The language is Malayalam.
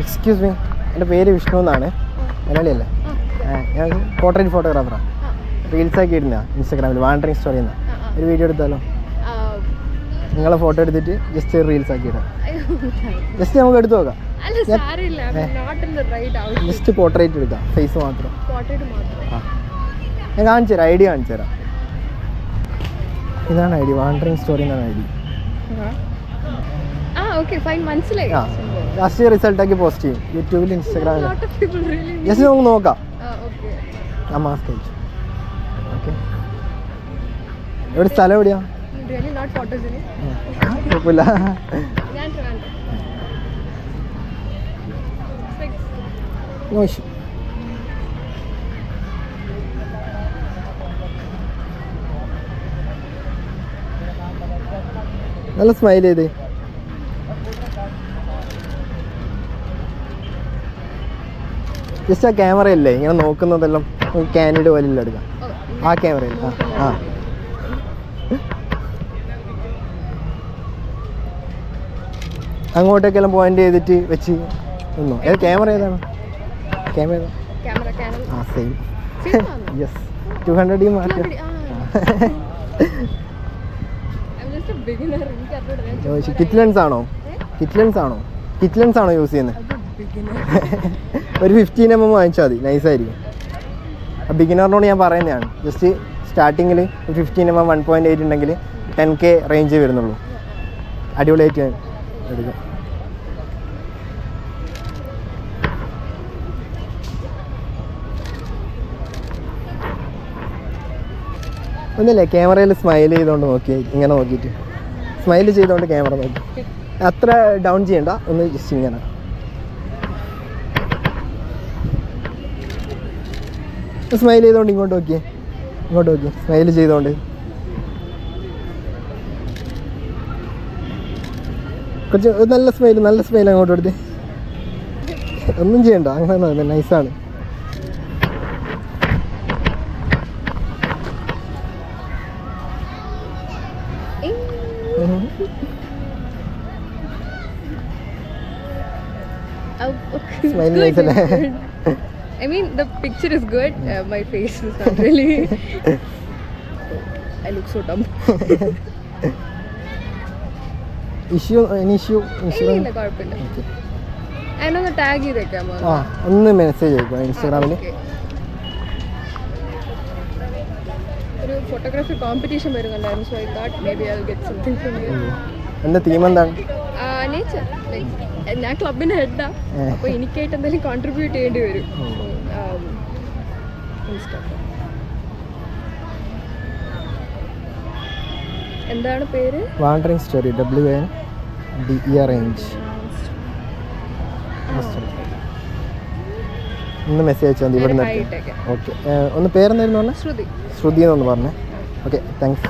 എക്സ്ക്യൂസ് മീ എന്റെ പേര് വിഷ്ണു എന്നാണ്. മലയാളിയല്ലേ? ഞാൻ പോർട്രേറ്റ് ഫോട്ടോഗ്രാഫറാണ് റീൽസ് ആക്കി ഇടുന്ന ഇൻസ്റ്റാഗ്രാമിൽ വാണ്ടറിങ് സ്റ്റോറി എന്ന ഒരു വീഡിയോ എടുത്താലോ? നിങ്ങളെ ഫോട്ടോ എടുത്തിട്ട് ജസ്റ്റ് റീൽസ് ആക്കി ഇടാം. ജസ്റ്റ് നമുക്ക് എടുത്തു നോക്കാം. ജസ്റ്റ് പോർട്രേറ്റ് എടുക്കാം ഫേസ് മാത്രം. ഞാൻ കാണിച്ചു തരാം. ഐഡിയ കാണിച്ചു തരാം. ഇതാണ് ഐ ഡി വാണ്ടറിങ് സ്റ്റോറി എന്നാണ് ഐ ഡി ആ ഓക്കെ ഫൈൻ. മനസ്സിലായി. ലാസ്റ്റ് റിസൾട്ട് ആക്കി പോസ്റ്റ് ചെയ്യും. യൂട്യൂബിൽ ഇൻസ്റ്റാഗ്രാമിൽ. ജസ്റ്റ് നമുക്ക് നോക്കാം. ആ മാസ്ക് കഴിച്ചു ഓക്കെ. എവിടെ സ്ഥലം എവിടെയാ? കുഴപ്പമില്ല. നോ ഇഷ്യൂ നല്ല സ്മൈൽ ചെയ്തേ. ജസ്റ്റ് ആ ക്യാമറ അല്ലേ? ഇങ്ങനെ നോക്കുന്നതെല്ലാം ക്യാനഡ് പോലെ ഇല്ല എടുക്കാം ആ ക്യാമറയിൽ ആ ആ. അങ്ങോട്ടേക്കെല്ലാം പോയിന്റ് ചെയ്തിട്ട് വെച്ച് നിന്നോ? ഏത് ക്യാമറ ഏതാണ്? ക്യാമറ ആ സെയിം യെസ് ടു ഹൺഡ്രഡ് മാറ്റം എനിക്ക് അറിഞ്ഞൂടാ. ഞാൻ ചോദിച്ചു കിറ്റ്ലൻസ് ആണോ? ആണോ? കിറ്റ്ലൻസ് ആണോ യൂസ് ചെയ്യുന്നത് ഒരു ഫിഫ്റ്റീൻ എം എം വാങ്ങിച്ചാൽ മതി. നൈസായിരിക്കും ബിഗിനറിനോട് ഞാൻ പറയുന്നതാണ്. ജസ്റ്റ് സ്റ്റാർട്ടിങ്ങിൽ fifteen M M one point eight ഉണ്ടെങ്കിൽ ടെൻ കെ റേഞ്ച് വരുന്നുള്ളൂ. അടിപൊളിയായിട്ട് എടുക്കും. ഒന്നുമില്ല ക്യാമറയിൽ സ്മൈൽ ചെയ്തുകൊണ്ട് നോക്കി ഇങ്ങനെ നോക്കിയിട്ട്. സ്മൈൽ ചെയ്തുകൊണ്ട് ക്യാമറ നോക്കി. അത്ര ഡൗൺ ചെയ്യണ്ട. ഒന്ന് ജസ്റ്റ് ഇങ്ങനെ. സ്മൈൽ ചെയ്തോണ്ട് ഇങ്ങോട്ട് നോക്കിയേ. ഇങ്ങോട്ട് നോക്കിയേ. സ്മൈൽ ചെയ്തോണ്ട്. കുറച്ച് നല്ല സ്മൈൽ നല്ല സ്മൈൽ അങ്ങോട്ട് എടുത്ത് ഒന്നും ചെയ്യണ്ട. അങ്ങനെ നൈസാണ് smile okay. I mean, the picture is good. Uh, my face is not really. I look so dumb. Issue issue issue ഇല്ല കുഴപ്പമില്ല അതിനൊന്ന് ടാഗ് ചെയ്തേക്കാം ആ ഒന്ന് മെസ്സേജ് അയക്കുക ഇൻസ്റ്റാഗ്രാമിൽ. ഒരു ഫോട്ടോഗ്രാഫി കോമ്പറ്റീഷൻ വരുന്നുണ്ടായിരുന്നു so I thought maybe I get something from you എന്റെ തീം എന്താണ് നേച്ചർ ഞാൻ ക്ലബിന് ഹെഡാ. അപ്പോൾ എനിക്കായിട്ട് എന്തെങ്കിലും കോൺട്രിബ്യൂട്ട് ചെയ്യേണ്ടി വരും. എന്താണ് പേര്? Wandering story W N D E R range ഒന്ന് മെസ്സേജ് അയച്ചാൽ മതി ഇവിടെ നിന്ന് ഓക്കെ ഒന്ന് പേരെന്തായിരുന്നു പറഞ്ഞേ? ശ്രുതി. ശ്രുതി എന്നൊന്ന് പറഞ്ഞേ. Okay thanks